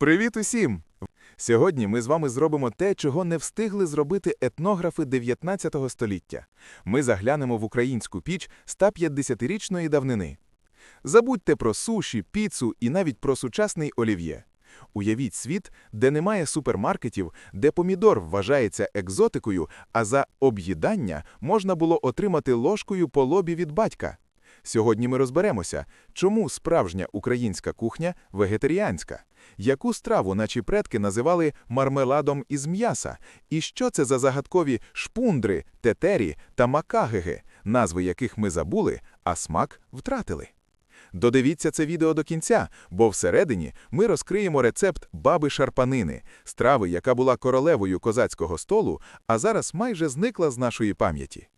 Привіт усім! Сьогодні ми з вами зробимо те, чого не встигли зробити етнографи 19 століття. Ми заглянемо в українську піч 150-річної давнини. Забудьте про суші, піцу і навіть про сучасний олів'є. Уявіть світ, де немає супермаркетів, де помідор вважається екзотикою, а за об'їдання можна було отримати ложкою по лобі від батька. Сьогодні ми розберемося, чому справжня українська кухня вегетаріанська, яку страву наші предки називали мармеладом із м'яса, і що це за загадкові шпундри, тетері та макагеги, назви яких ми забули, а смак втратили. Додивіться це відео до кінця, бо всередині ми розкриємо рецепт баби шарпанини, страви, яка була королевою козацького столу, а зараз майже зникла з нашої пам'яті.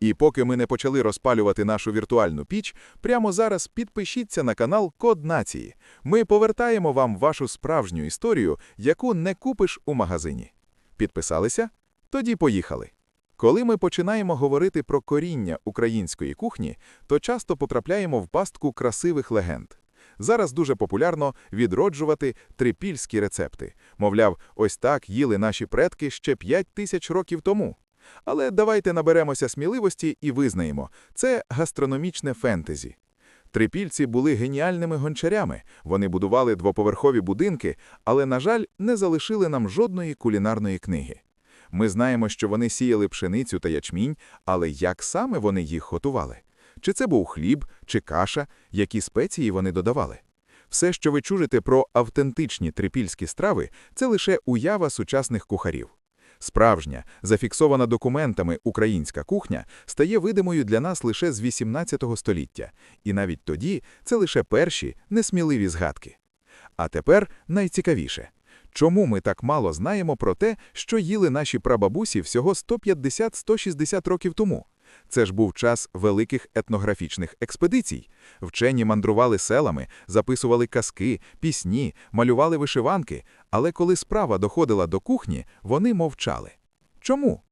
І поки ми не почали розпалювати нашу віртуальну піч, прямо зараз підпишіться на канал Код Нації. Ми повертаємо вам вашу справжню історію, яку не купиш у магазині. Підписалися? Тоді поїхали. Коли ми починаємо говорити про коріння української кухні, то часто потрапляємо в пастку красивих легенд. Зараз дуже популярно відроджувати трипільські рецепти. Мовляв, ось так їли наші предки ще 5 тисяч років тому. Але давайте наберемося сміливості і визнаємо, це гастрономічне фентезі. Трипільці були геніальними гончарями, вони будували двоповерхові будинки, але, на жаль, не залишили нам жодної кулінарної книги. Ми знаємо, що вони сіяли пшеницю та ячмінь, але як саме вони їх готували? Чи це був хліб, чи каша, які спеції вони додавали? Все, що ви чужите про автентичні трипільські страви, це лише уява сучасних кухарів. Справжня, зафіксована документами українська кухня стає видимою для нас лише з 18 століття, і навіть тоді це лише перші несміливі згадки. А тепер найцікавіше. Чому ми так мало знаємо про те, що їли наші прабабусі всього 150-160 років тому? Це ж був час великих етнографічних експедицій. Вчені мандрували селами, записували казки, пісні, малювали вишиванки, але коли справа доходила до кухні, вони мовчали. Чому?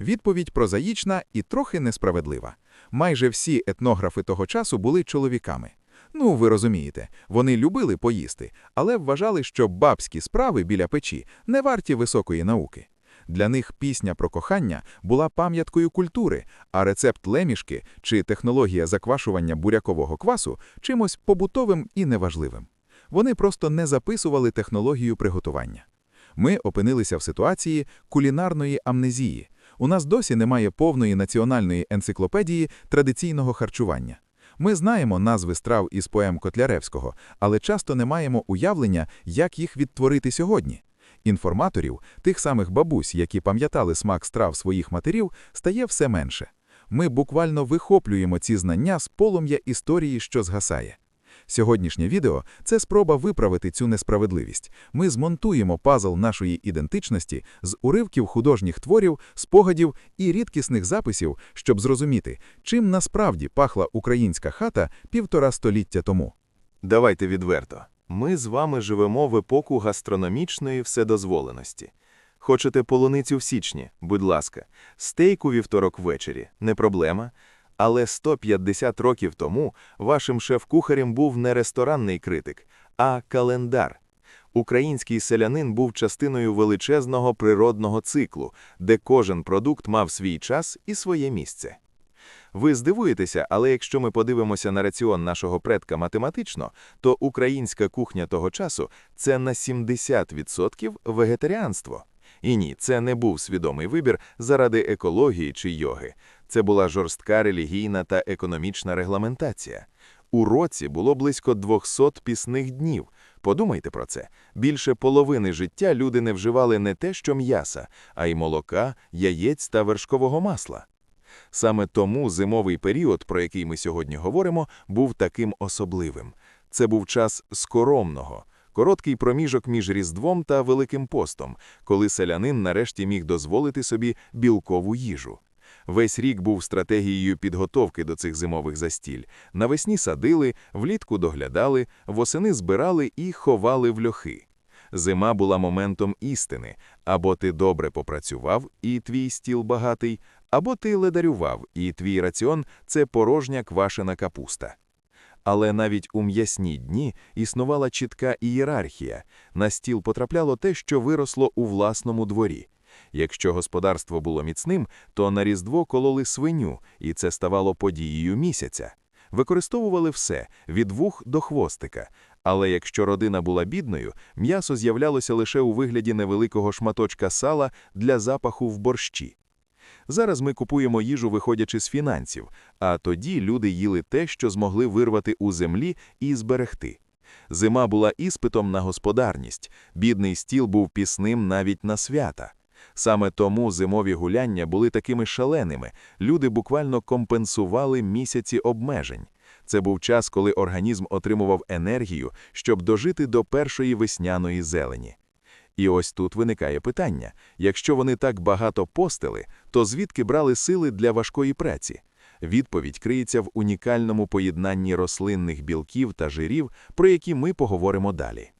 Відповідь прозаїчна і трохи несправедлива. Майже всі етнографи того часу були чоловіками. Ну, ви розумієте, вони любили поїсти, але вважали, що бабські справи біля печі не варті високої науки. Для них пісня про кохання була пам'яткою культури, а рецепт лемішки чи технологія заквашування бурякового квасу чимось побутовим і неважливим. Вони просто не записували технологію приготування. Ми опинилися в ситуації кулінарної амнезії. У нас досі немає повної національної енциклопедії традиційного харчування. Ми знаємо назви страв із поем Котляревського, але часто не маємо уявлення, як їх відтворити сьогодні. Інформаторів, тих самих бабусь, які пам'ятали смак страв своїх матерів, стає все менше. Ми буквально вихоплюємо ці знання з полум'я історії, що згасає. Сьогоднішнє відео це спроба виправити цю несправедливість. Ми змонтуємо пазл нашої ідентичності з уривків художніх творів, спогадів і рідкісних записів, щоб зрозуміти, чим насправді пахла українська хата півтора століття тому. Давайте відверто. Ми з вами живемо в епоху гастрономічної вседозволеності. Хочете полуницю в січні? Будь ласка, стейк у вівторок ввечері не проблема. Але 150 років тому вашим шеф-кухарем був не ресторанний критик, а календар. Український селянин був частиною величезного природного циклу, де кожен продукт мав свій час і своє місце. Ви здивуєтеся, але якщо ми подивимося на раціон нашого предка математично, то українська кухня того часу це на 70% вегетаріанство. І ні, це не був свідомий вибір заради екології чи йоги. Це була жорстка релігійна та економічна регламентація. У році було близько 200 пісних днів. Подумайте про це. Більше половини життя люди не вживали не те, що м'яса, а й молока, яєць та вершкового масла. Саме тому зимовий період, про який ми сьогодні говоримо, був таким особливим. Це був час скоромного, короткий проміжок між Різдвом та Великим постом, коли селянин нарешті міг дозволити собі білкову їжу. Весь рік був стратегією підготовки до цих зимових застіль. Навесні садили, влітку доглядали, восени збирали і ховали в льохи. Зима була моментом істини або ти добре попрацював, і твій стіл багатий, або ти ледарював, і твій раціон це порожня квашена капуста. Але навіть у м'ясні дні існувала чітка ієрархія. На стіл потрапляло те, що виросло у власному дворі. Якщо господарство було міцним, то на Різдво кололи свиню, і це ставало подією місяця. Використовували все від вух до хвостика. Але якщо родина була бідною, м'ясо з'являлося лише у вигляді невеликого шматочка сала для запаху в борщі. Зараз ми купуємо їжу, виходячи з фінансів, а тоді люди їли те, що змогли вирвати у землі і зберегти. Зима була іспитом на господарність, бідний стіл був пісним навіть на свята. Саме тому зимові гуляння були такими шаленими, люди буквально компенсували місяці обмежень. Це був час, коли організм отримував енергію, щоб дожити до першої весняної зелені. І ось тут виникає питання: якщо вони так багато постили, то звідки брали сили для важкої праці? Відповідь криється в унікальному поєднанні рослинних білків та жирів, про які ми поговоримо далі.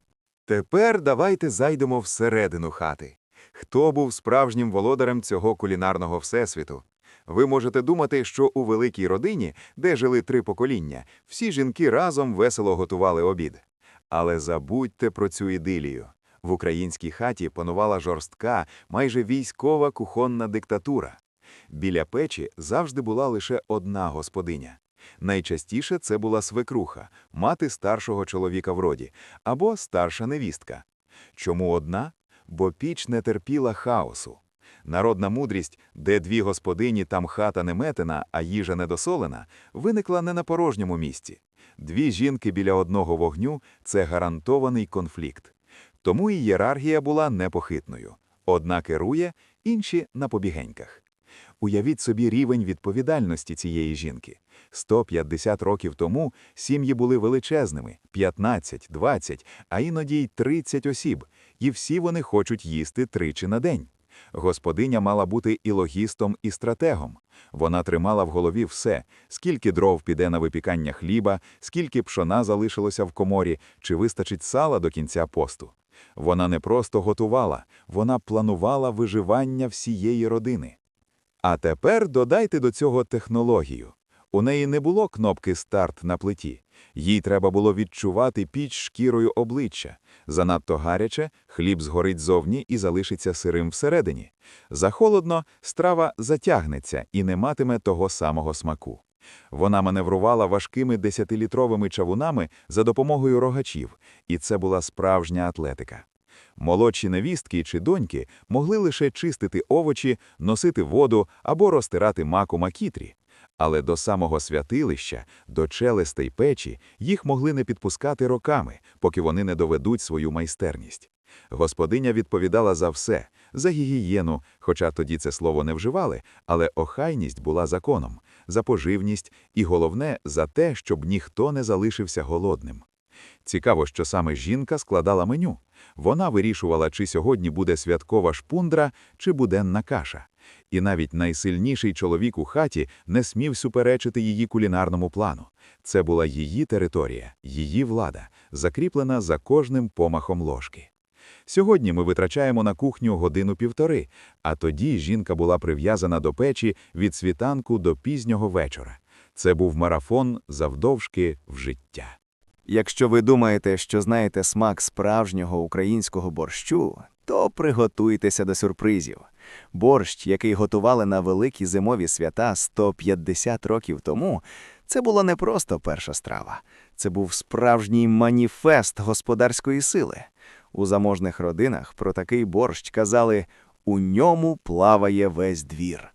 Тепер давайте зайдемо всередину хати. Хто був справжнім володарем цього кулінарного всесвіту? Ви можете думати, що у великій родині, де жили три покоління, всі жінки разом весело готували обід. Але забудьте про цю ідилію. В українській хаті панувала жорстка, майже військова кухонна диктатура. Біля печі завжди була лише одна господиня. Найчастіше це була свекруха, мати старшого чоловіка в роді, або старша невістка. Чому одна? Бо піч не терпіла хаосу. Народна мудрість, де дві господині, там хата не метена, а їжа недосолена, виникла не на порожньому місці. Дві жінки біля одного вогню – це гарантований конфлікт. Тому і ієрархія була непохитною. Одна керує, інші – на побігеньках. Уявіть собі рівень відповідальності цієї жінки. 150 років тому сім'ї були величезними – 15, 20, а іноді й 30 осіб, і всі вони хочуть їсти тричі на день. Господиня мала бути і логістом, і стратегом. Вона тримала в голові все, скільки дров піде на випікання хліба, скільки пшона залишилося в коморі, чи вистачить сала до кінця посту. Вона не просто готувала, вона планувала виживання всієї родини. А тепер додайте до цього технологію. У неї не було кнопки «Старт» на плиті. Їй треба було відчувати піч шкірою обличчя. Занадто гаряче, хліб згорить зовні і залишиться сирим всередині. Захолодно страва затягнеться і не матиме того самого смаку. Вона маневрувала важкими десятилітровими чавунами за допомогою рогачів, і це була справжня атлетика. Молодші невістки чи доньки могли лише чистити овочі, носити воду або розтирати маку макітрі. Але до самого святилища, до челестей печі, їх могли не підпускати роками, поки вони не доведуть свою майстерність. Господиня відповідала за все, за гігієну, хоча тоді це слово не вживали, але охайність була законом, за поживність і, головне, за те, щоб ніхто не залишився голодним. Цікаво, що саме жінка складала меню. Вона вирішувала, чи сьогодні буде святкова шпундра, чи буденна каша. І навіть найсильніший чоловік у хаті не смів суперечити її кулінарному плану. Це була її територія, її влада, закріплена за кожним помахом ложки. Сьогодні ми витрачаємо на кухню годину-півтори, а тоді жінка була прив'язана до печі від світанку до пізнього вечора. Це був марафон завдовжки в життя. Якщо ви думаєте, що знаєте смак справжнього українського борщу, то приготуйтеся до сюрпризів. Борщ, який готували на великі зимові свята 150 років тому, це була не просто перша страва. Це був справжній маніфест господарської сили. У заможних родинах про такий борщ казали «у ньому плаває весь двір».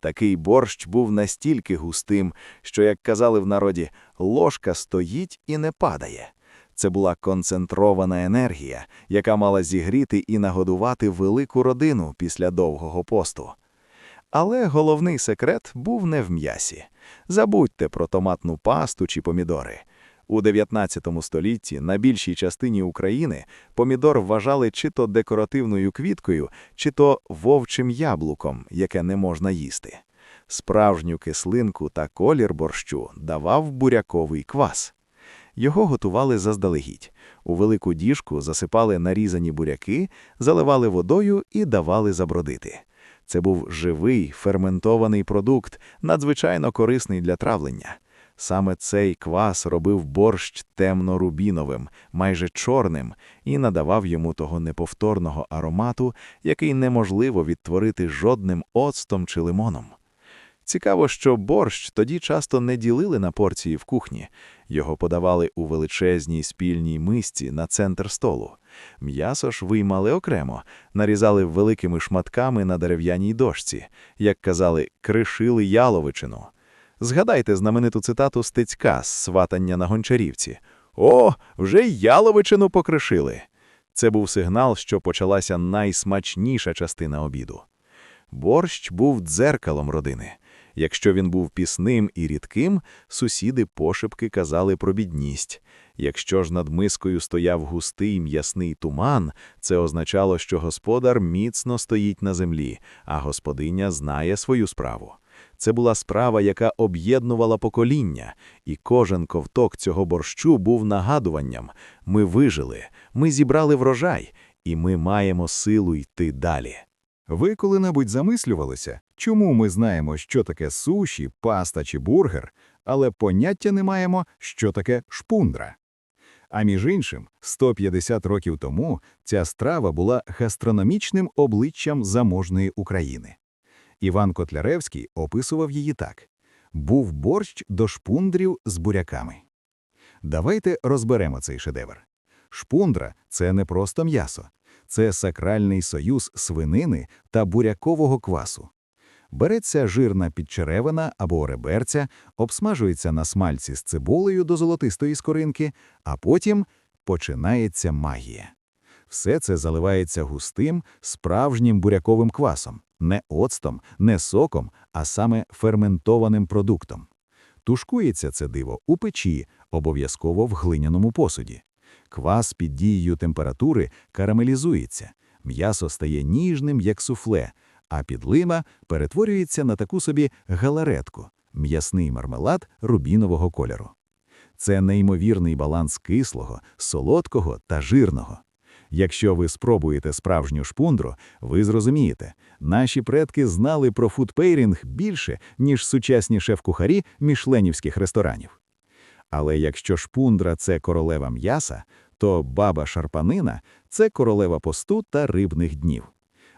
Такий борщ був настільки густим, що, як казали в народі, ложка стоїть і не падає. Це була концентрована енергія, яка мала зігріти і нагодувати велику родину після довгого посту. Але головний секрет був не в м'ясі. Забудьте про томатну пасту чи помідори. У 19 столітті на більшій частині України помідор вважали чи то декоративною квіткою, чи то вовчим яблуком, яке не можна їсти. Справжню кислинку та колір борщу давав буряковий квас. Його готували заздалегідь. У велику діжку засипали нарізані буряки, заливали водою і давали забродити. Це був живий, ферментований продукт, надзвичайно корисний для травлення. Саме цей квас робив борщ темно-рубіновим, майже чорним, і надавав йому того неповторного аромату, який неможливо відтворити жодним оцтом чи лимоном. Цікаво, що борщ тоді часто не ділили на порції в кухні. Його подавали у величезній спільній мисці на центр столу. М'ясо ж виймали окремо, нарізали великими шматками на дерев'яній дошці, як казали, кришили яловичину. Згадайте знамениту цитату Стецька з сватання на гончарівці. О, вже яловичину покришили. Це був сигнал, що почалася найсмачніша частина обіду. Борщ був дзеркалом родини. Якщо він був пісним і рідким, сусіди пошепки казали про бідність. Якщо ж над мискою стояв густий м'ясний туман, це означало, що господар міцно стоїть на землі, а господиня знає свою справу. Це була справа, яка об'єднувала покоління, і кожен ковток цього борщу був нагадуванням. Ми вижили, ми зібрали врожай, і ми маємо силу йти далі. Ви коли-небудь замислювалися, чому ми знаємо, що таке суші, паста чи бургер, але поняття не маємо, що таке шпундра? А між іншим, 150 років тому ця страва була гастрономічним обличчям заможної України. Іван Котляревський описував її так: «Був борщ до шпундрів з буряками». Давайте розберемо цей шедевр. Шпундра – це не просто м'ясо. Це сакральний союз свинини та бурякового квасу. Береться жирна підчеревина або реберця, обсмажується на смальці з цибулею до золотистої скоринки, а потім починається магія. Все це заливається густим, справжнім буряковим квасом, не оцтом, не соком, а саме ферментованим продуктом. Тушкується це диво у печі, обов'язково в глиняному посуді. Квас під дією температури карамелізується, м'ясо стає ніжним, як суфле, а підлима перетворюється на таку собі галаретку – м'ясний мармелад рубінового кольору. Це неймовірний баланс кислого, солодкого та жирного. Якщо ви спробуєте справжню шпундру, ви зрозумієте, наші предки знали про фудпейрінг більше, ніж сучасні шеф-кухарі мішленівських ресторанів. Але якщо шпундра – це королева м'яса, то баба шарпанина – це королева посту та рибних днів.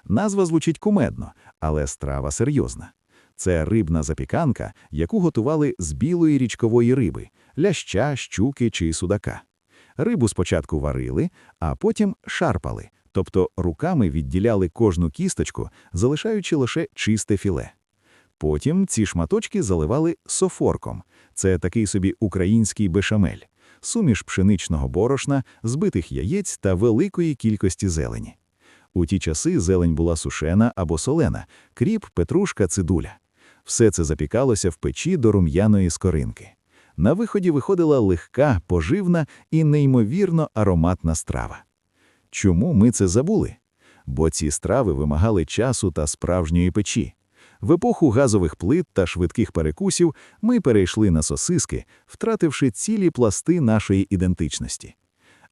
Назва звучить кумедно, але страва серйозна. Це рибна запіканка, яку готували з білої річкової риби – ляща, щуки чи судака. Рибу спочатку варили, а потім шарпали, тобто руками відділяли кожну кісточку, залишаючи лише чисте філе. Потім ці шматочки заливали софорком. Це такий собі український бешамель, суміш пшеничного борошна, збитих яєць та великої кількості зелені. У ті часи зелень була сушена або солена, кріп, петрушка, цидуля. Все це запікалося в печі до рум'яної скоринки. На виході виходила легка, поживна і неймовірно ароматна страва. Чому ми це забули? Бо ці страви вимагали часу та справжньої печі. В епоху газових плит та швидких перекусів ми перейшли на сосиски, втративши цілі пласти нашої ідентичності.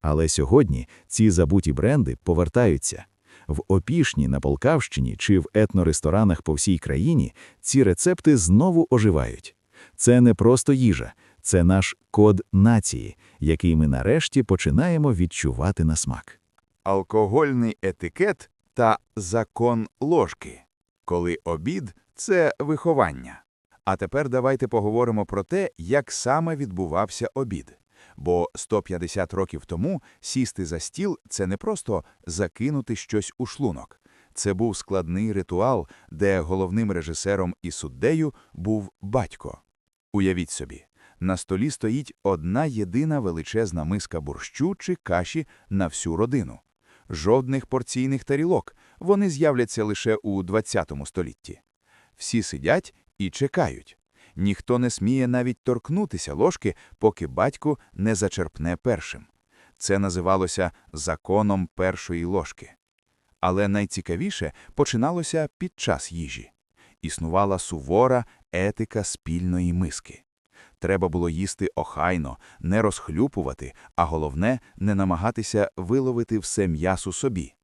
Але сьогодні ці забуті бренди повертаються. В Опішні, на Полкавщині чи в етноресторанах по всій країні ці рецепти знову оживають. Це не просто їжа, це наш код нації, який ми нарешті починаємо відчувати на смак. Алкогольний етикет та закон ложки. Коли обід це виховання. А тепер давайте поговоримо про те, як саме відбувався обід. Бо 150 років тому сісти за стіл це не просто закинути щось у шлунок. Це був складний ритуал, де головним режисером і суддею був батько. Уявіть собі, на столі стоїть одна єдина величезна миска борщу чи каші на всю родину. Жодних порційних тарілок, вони з'являться лише у 20 столітті. Всі сидять і чекають. Ніхто не сміє навіть торкнутися ложки, поки батько не зачерпне першим. Це називалося законом першої ложки. Але найцікавіше починалося під час їжі. Існувала сувора етика спільної миски. Треба було їсти охайно, не розхлюпувати, а головне – не намагатися виловити все м'ясо собі.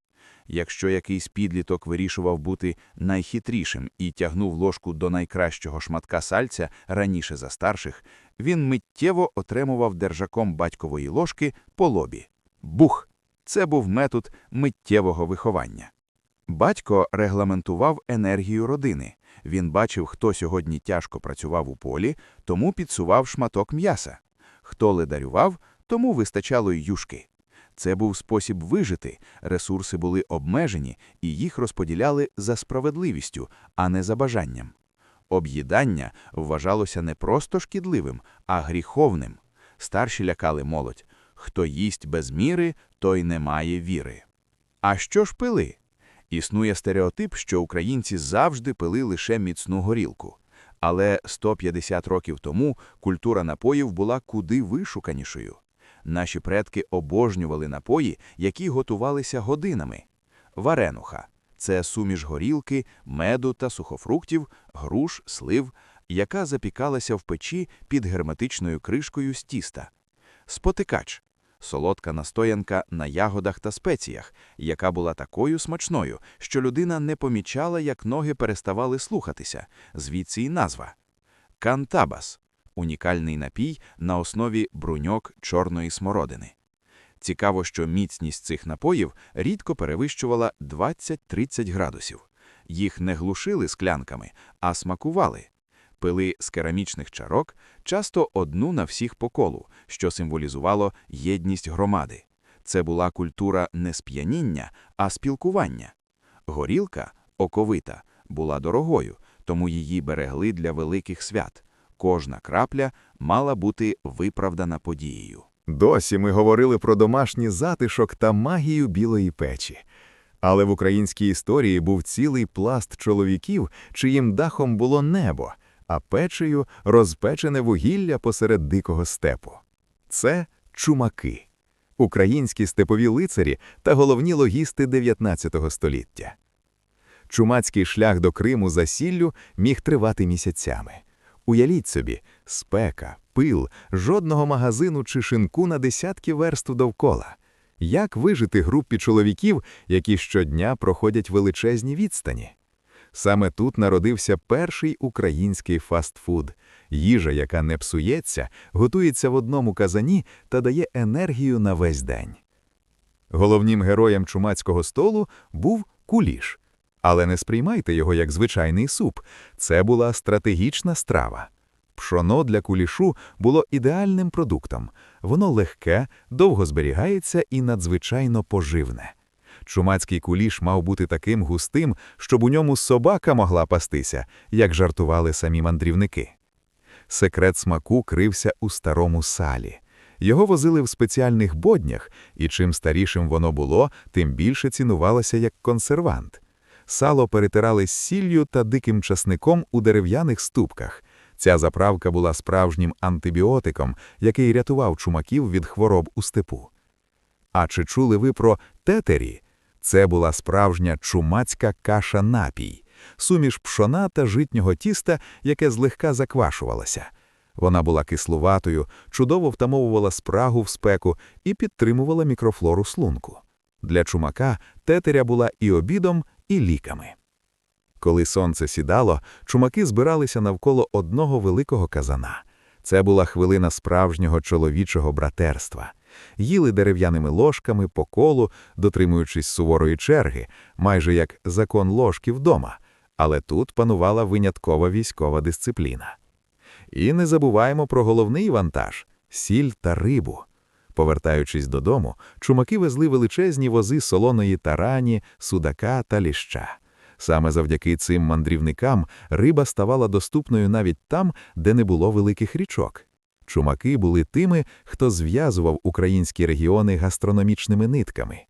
Якщо якийсь підліток вирішував бути найхитрішим і тягнув ложку до найкращого шматка сальця раніше за старших, він миттєво отримував держаком батькової ложки по лобі. Бух! Це був метод миттєвого виховання. Батько регламентував енергію родини. Він бачив, хто сьогодні тяжко працював у полі, тому підсував шматок м'яса. Хто ледарював, тому вистачало й юшки. Це був спосіб вижити, ресурси були обмежені, і їх розподіляли за справедливістю, а не за бажанням. Об'їдання вважалося не просто шкідливим, а гріховним. Старші лякали молодь. Хто їсть без міри, той не має віри. А що ж пили? Існує стереотип, що українці завжди пили лише міцну горілку. Але 150 років тому культура напоїв була куди вишуканішою. Наші предки обожнювали напої, які готувалися годинами. Варенуха – це суміш горілки, меду та сухофруктів, груш, слив, яка запікалася в печі під герметичною кришкою з тіста. Спотикач – солодка настоянка на ягодах та спеціях, яка була такою смачною, що людина не помічала, як ноги переставали слухатися, звідси й назва. Кантабас – унікальний напій на основі бруньок чорної смородини. Цікаво, що міцність цих напоїв рідко перевищувала 20-30 градусів. Їх не глушили склянками, а смакували. Пили з керамічних чарок, часто одну на всіх по колу, що символізувало єдність громади. Це була культура не сп'яніння, а спілкування. Горілка, оковита, була дорогою, тому її берегли для великих свят. Кожна крапля мала бути виправдана подією. Досі ми говорили про домашній затишок та магію білої печі. Але в українській історії був цілий пласт чоловіків, чиїм дахом було небо, а печею розпечене вугілля посеред дикого степу. Це чумаки, українські степові лицарі та головні логісти 19 століття. Чумацький шлях до Криму за сіллю міг тривати місяцями. Уявіть собі, спека, пил, жодного магазину чи шинку на десятки верст довкола. Як вижити групі чоловіків, які щодня проходять величезні відстані? Саме тут народився перший український фастфуд – їжа, яка не псується, готується в одному казані та дає енергію на весь день. Головним героєм чумацького столу був куліш. Але не сприймайте його як звичайний суп. Це була стратегічна страва. Пшоно для кулішу було ідеальним продуктом. Воно легке, довго зберігається і надзвичайно поживне. Чумацький куліш мав бути таким густим, щоб у ньому собака могла пастися, як жартували самі мандрівники. Секрет смаку крився у старому салі. Його возили в спеціальних боднях, і чим старішим воно було, тим більше цінувалося як консервант. Сало перетирали з сіллю та диким часником у дерев'яних ступках. Ця заправка була справжнім антибіотиком, який рятував чумаків від хвороб у степу. А чи чули ви про тетері? Це була справжня чумацька каша-напій, суміш пшона та житнього тіста, яке злегка заквашувалося. Вона була кислуватою, чудово втамовувала спрагу в спеку і підтримувала мікрофлору слунку. Для чумака тетеря була і обідом, і ліками. Коли сонце сідало, чумаки збиралися навколо одного великого казана. Це була хвилина справжнього чоловічого братерства. Їли дерев'яними ложками по колу, дотримуючись суворої черги, майже як закон ложки вдома. Але тут панувала виняткова військова дисципліна. І не забуваємо про головний вантаж сіль та рибу. Повертаючись додому, чумаки везли величезні вози солоної тарані, судака та ліща. Саме завдяки цим мандрівникам риба ставала доступною навіть там, де не було великих річок. Чумаки були тими, хто зв'язував українські регіони гастрономічними нитками.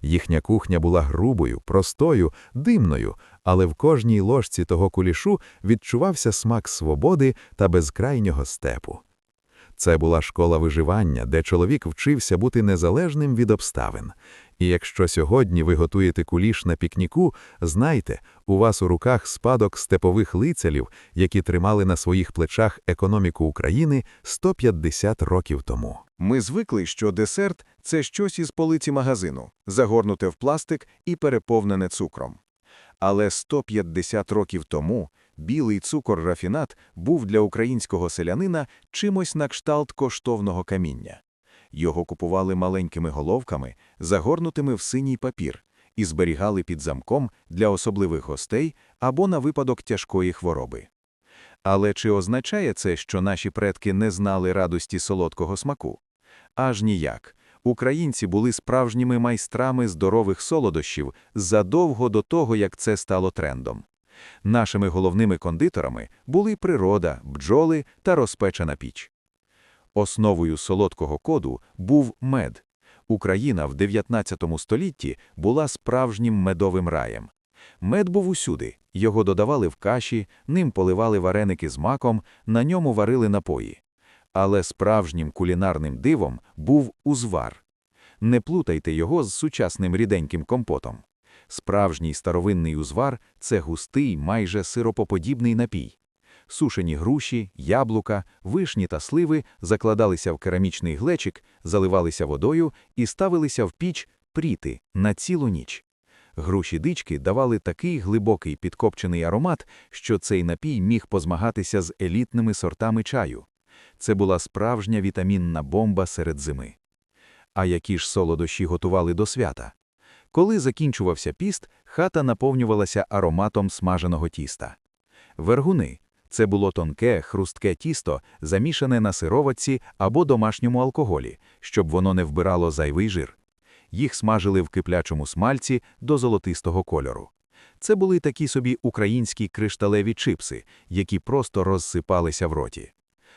Їхня кухня була грубою, простою, димною, але в кожній ложці того кулішу відчувався смак свободи та безкрайнього степу. Це була школа виживання, де чоловік вчився бути незалежним від обставин. І якщо сьогодні ви готуєте куліш на пікніку, знайте, у вас у руках спадок степових лицарів, які тримали на своїх плечах економіку України 150 років тому. Ми звикли, що десерт – це щось із полиці магазину, загорнуте в пластик і переповнене цукром. Але 150 років тому білий цукор-рафінат був для українського селянина чимось на кшталт коштовного каміння. Його купували маленькими головками, загорнутими в синій папір, і зберігали під замком для особливих гостей або на випадок тяжкої хвороби. Але чи означає це, що наші предки не знали радості солодкого смаку? Аж ніяк. Українці були справжніми майстрами здорових солодощів задовго до того, як це стало трендом. Нашими головними кондитерами були природа, бджоли та розпечена піч. Основою солодкого коду був мед. Україна в 19 столітті була справжнім медовим раєм. Мед був усюди, його додавали в каші, ним поливали вареники з маком, на ньому варили напої. Але справжнім кулінарним дивом був узвар. Не плутайте його з сучасним ріденьким компотом. Справжній старовинний узвар – це густий, майже сиропоподібний напій. Сушені груші, яблука, вишні та сливи закладалися в керамічний глечик, заливалися водою і ставилися в піч пріти на цілу ніч. Груші-дички давали такий глибокий підкопчений аромат, що цей напій міг позмагатися з елітними сортами чаю. Це була справжня вітамінна бомба серед зими. А які ж солодощі готували до свята? Коли закінчувався піст, хата наповнювалася ароматом смаженого тіста. Вергуни – це було тонке, хрустке тісто, замішане на сироватці або домашньому алкоголі, щоб воно не вбирало зайвий жир. Їх смажили в киплячому смальці до золотистого кольору. Це були такі собі українські кришталеві чипси, які просто розсипалися в роті.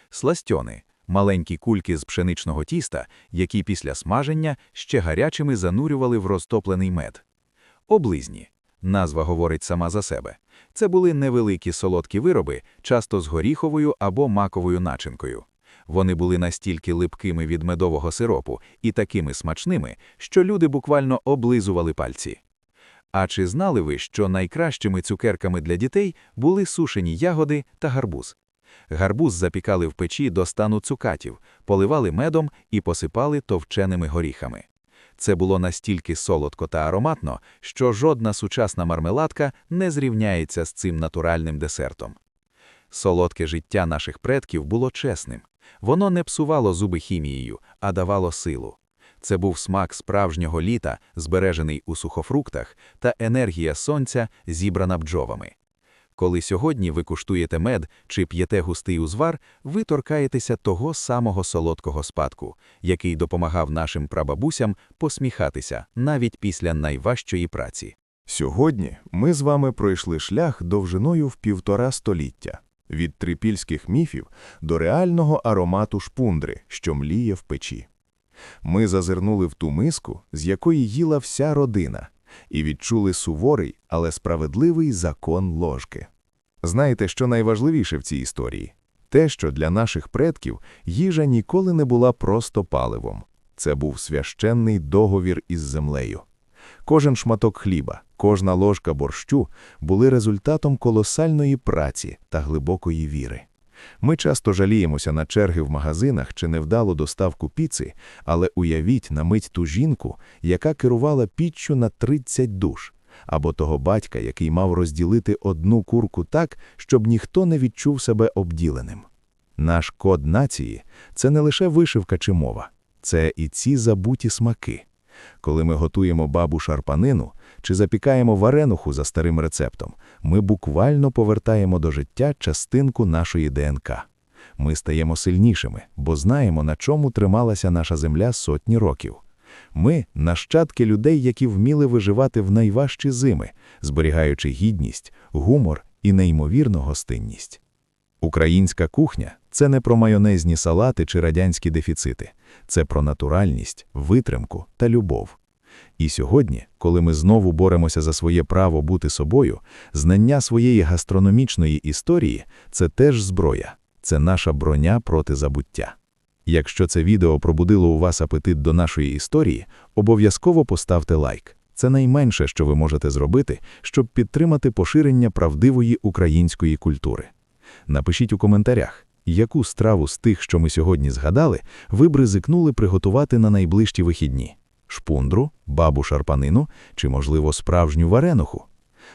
Сластьони – маленькі кульки з пшеничного тіста, які після смаження ще гарячими занурювали в розтоплений мед. Облизні – назва говорить сама за себе. Це були невеликі солодкі вироби, часто з горіховою або маковою начинкою. Вони були настільки липкими від медового сиропу і такими смачними, що люди буквально облизували пальці. А чи знали ви, що найкращими цукерками для дітей були сушені ягоди та гарбуз? Гарбуз запікали в печі до стану цукатів, поливали медом і посипали товченими горіхами. Це було настільки солодко та ароматно, що жодна сучасна мармеладка не зрівняється з цим натуральним десертом. Солодке життя наших предків було чесним. Воно не псувало зуби хімією, а давало силу. Це був смак справжнього літа, збережений у сухофруктах, та енергія сонця, зібрана бджовами. Коли сьогодні ви куштуєте мед чи п'єте густий узвар, ви торкаєтеся того самого солодкого спадку, який допомагав нашим прабабусям посміхатися навіть після найважчої праці. Сьогодні ми з вами пройшли шлях довжиною в півтора століття. Від трипільських міфів до реального аромату шпундри, що мліє в печі. Ми зазирнули в ту миску, з якої їла вся родина, і відчули суворий, але справедливий закон ложки. Знаєте, що найважливіше в цій історії? Те, що для наших предків їжа ніколи не була просто паливом. Це був священний договір із землею. Кожен шматок хліба, кожна ложка борщу були результатом колосальної праці та глибокої віри. Ми часто жаліємося на черги в магазинах чи невдалу доставку піци, але уявіть на мить ту жінку, яка керувала піччю на 30 душ, або того батька, який мав розділити одну курку так, щоб ніхто не відчув себе обділеним. Наш код нації – це не лише вишивка чи мова, це і ці забуті смаки. Коли ми готуємо бабу шарпанину чи запікаємо варенуху за старим рецептом, ми буквально повертаємо до життя частинку нашої ДНК. Ми стаємо сильнішими, бо знаємо, на чому трималася наша земля сотні років. Ми – нащадки людей, які вміли виживати в найважчі зими, зберігаючи гідність, гумор і неймовірну гостинність. Українська кухня – це не про майонезні салати чи радянські дефіцити. Це про натуральність, витримку та любов. І сьогодні, коли ми знову боремося за своє право бути собою, знання своєї гастрономічної історії – це теж зброя, це наша броня проти забуття. Якщо це відео пробудило у вас апетит до нашої історії, обов'язково поставте лайк. Це найменше, що ви можете зробити, щоб підтримати поширення правдивої української культури. Напишіть у коментарях, яку страву з тих, що ми сьогодні згадали, ви б ризикнули приготувати на найближчі вихідні – шпундру, бабу шарпанину чи, можливо, справжню варенуху.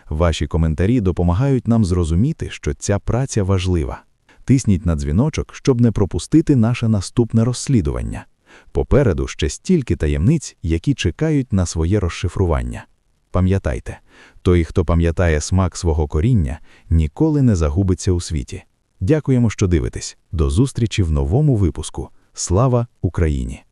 Ваші коментарі допомагають нам зрозуміти, що ця праця важлива. Тисніть на дзвіночок, щоб не пропустити наше наступне розслідування. Попереду ще стільки таємниць, які чекають на своє розшифрування. Пам'ятайте, той, хто пам'ятає смак свого коріння, ніколи не загубиться у світі. Дякуємо, що дивитесь. До зустрічі в новому випуску. Слава Україні!